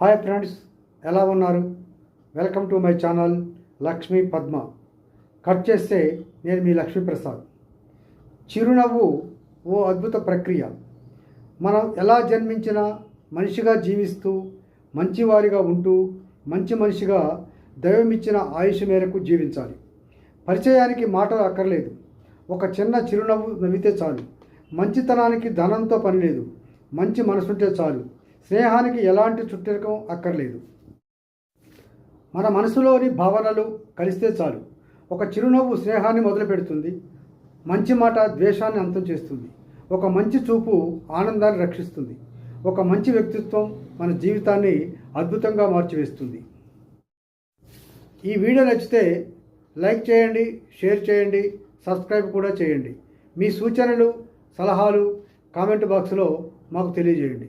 Hi friends ఎలా ఉన్నారు? Welcome to my channel Lakshmi Padma cut చేస్తే నేను మీ లక్ష్మీప్రసాద్ చిరునవ్వు ఓ అద్భుత ప్రక్రియ. మనం ఎలా జన్మించినా మనిషిగా జీవిస్తూ మంచివారిగా ఉంటూ మంచి మనిషిగా దైవం ఇచ్చిన ఆయుష్ మేరకు జీవించాలి. పరిచయానికి మాటలు అక్కర్లేదు. ఒక చిన్న చిరునవ్వు నవ్వితే చాలు. మంచితనానికి ధనంతో పని లేదు మంచి మనసుంటే చాలు. స్నేహానికి ఎలాంటి చుట్టరికం అక్కర్లేదు. మన మనసులోని భావనలు కలిస్తే చాలు. ఒక చిరునవ్వు స్నేహాన్ని మొదలు పెడుతుంది మంచి మాట ద్వేషాన్ని అంతం చేస్తుంది. ఒక మంచి చూపు ఆనందాన్ని రక్షిస్తుంది. ఒక మంచి వ్యక్తిత్వం మన జీవితాన్ని అద్భుతంగా మార్చివేస్తుంది. ఈ వీడియో నచ్చితే లైక్ చేయండి షేర్ చేయండి సబ్స్క్రైబ్ కూడా చేయండి. మీ సూచనలు సలహాలు కామెంట్ బాక్స్లో మాకు తెలియజేయండి.